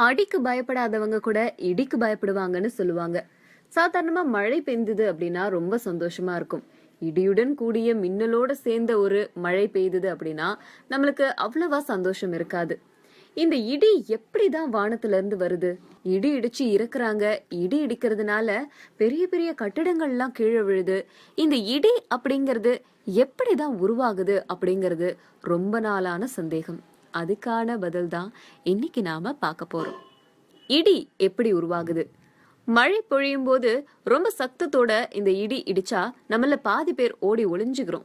அடிக்கு பயப்படாதவங்க கூட இடிக்கு பயப்படுவாங்கன்னு சொல்லுவாங்க. சாதாரணமா மழை பெய்ந்தது அப்படின்னா ரொம்ப சந்தோஷமா இருக்கும். இடியுடன் கூடிய மின்னலோட சேர்ந்த ஒரு மழை பெய்தது அப்படின்னா நம்மளுக்கு அவ்வளவா சந்தோஷம் இருக்காது. இந்த இடி எப்படிதான் வானத்துல இருந்து வருது? இடி இடிச்சு இறக்குறாங்க. இடி இடிக்கிறதுனால பெரிய பெரிய கட்டிடங்கள்லாம் கீழே விழுது. இந்த இடி அப்படிங்கிறது எப்படிதான் உருவாகுது அப்படிங்கிறது ரொம்ப நாளான சந்தேகம். அதுக்கான பதில் தான் இன்னைக்கு நாம பார்க்க போறோம். இடி எப்படி உருவாகுது? மழை பொழியும் போது ரொம்ப சத்தத்தோட இந்த இடி இடிச்சா நம்மள பாதி பேர் ஓடி ஒளிஞ்சுக்கிறோம்.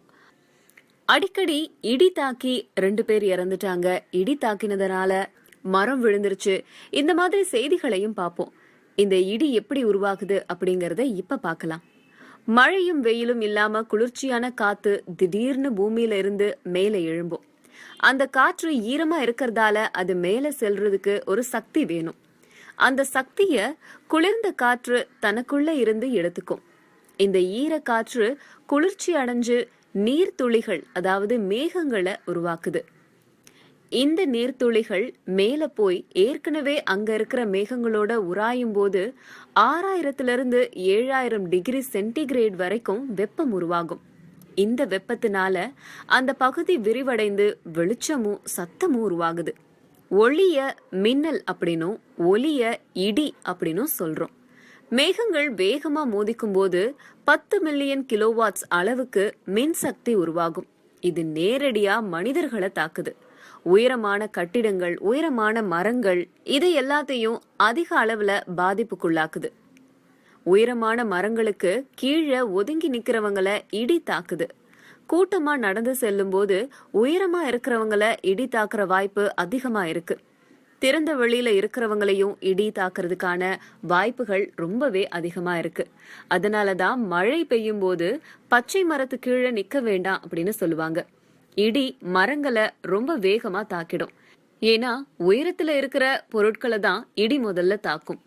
அடிக்கடி இடி தாக்கி ரெண்டு பேர் இறந்துட்டாங்க. இடி தாக்கினதுனால மரம் விழுந்துருச்சு. இந்த மாதிரி செய்திகளையும் பார்ப்போம். இந்த இடி எப்படி உருவாகுது அப்படிங்கறத இப்ப பார்க்கலாம். மழையும் வெயிலும் இல்லாம குளிர்ச்சியான காத்து திடீர்னு பூமியில இருந்து மேலே எழும்பும். அந்த காற்று ஈரமா இருக்கிறதால அது மேலே செல்றதுக்கு ஒரு சக்தி வேணும். அந்த சக்திய குளிர்ந்த காற்று தனக்குள்ள இருந்து எடுத்துக்கும். இந்த ஈர காற்று குளிர்ச்சி அடைஞ்சு நீர்த்துளிகள் அதாவது மேகங்களை உருவாக்குது. இந்த நீர்த்துளிகள் மேல போய் ஏற்கனவே அங்க இருக்கிற மேகங்களோட உராயும் போது ஆறாயிரத்திலிருந்து ஏழாயிரம் டிகிரி சென்டிகிரேட் வரைக்கும் வெப்பம் உருவாகும். இந்த வெப்பத்தினால அந்த பகுதி விரிவடைந்து வெளிச்சமும் சத்தமும் உருவாகுது. ஒளிய மின்னல் அப்படின்னும் ஒலிய இடி அப்படின்னும் சொல்றோம். மேகங்கள் வேகமா மோதிக்கும் போது பத்து மில்லியன் கிலோவாட்ஸ் அளவுக்கு மின்சக்தி உருவாகும். இது நேரடியா மனிதர்களை தாக்குது. உயரமான கட்டிடங்கள் உயரமான மரங்கள் இதை எல்லாத்தையும் அதிக அளவுல பாதிப்புக்குள்ளாக்குது. உயரமான மரங்களுக்கு கீழே ஒதுங்கி நிக்கிறவங்கள இடி தாக்குது. கூட்டமா நடந்து செல்லும்போது உயரமா இருக்கிறவங்கள இடி தாக்குற வாய்ப்பு அதிகமா இருக்கு. திறந்த வெளியில இருக்கிறவங்களையும் இடி தாக்குறதுக்கான வாய்ப்புகள் ரொம்பவே அதிகமா இருக்கு. அதனாலதான் மழை பெய்யும் போது பச்சை மரத்து கீழே நிக்க வேண்டாம் அப்படின்னு சொல்லுவாங்க. இடி மரங்களை ரொம்ப வேகமா தாக்கிடும். ஏன்னா உயரத்துல இருக்கிற பொருட்களை தான் இடி முதல்ல தாக்கும்.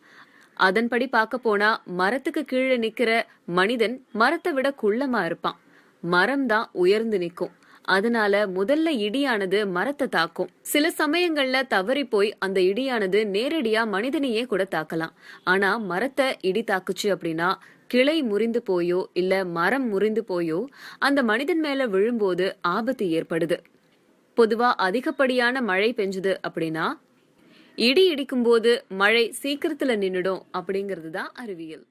அதன்படி பார்க்க போனா மரத்துக்கு கீழே நிக்கிற மனிதன் மரத்தை விட குள்ளமா இருப்பான். மரம் தான் உயர்ந்து நிற்கும் அதனால முதல்ல இடியானது மரத்தை தாக்கும். சில சமயங்கள்ல தவறி போய் அந்த இடியானது நேரடியா மனிதனையே கூட தாக்கலாம். ஆனா மரத்தை இடி தாக்குச்சு அப்படின்னா கிளை முறிந்து போயோ இல்ல மரம் முறிந்து போயோ அந்த மனிதன் மேல விழும்போது ஆபத்து ஏற்படுது. பொதுவா அதிகப்படியான மழை பெஞ்சுது அப்படின்னா இடி இடிக்கும் போது மழை சீக்கிரத்துல நின்றுடும் அப்படிங்கிறது தான் அறிவியல்.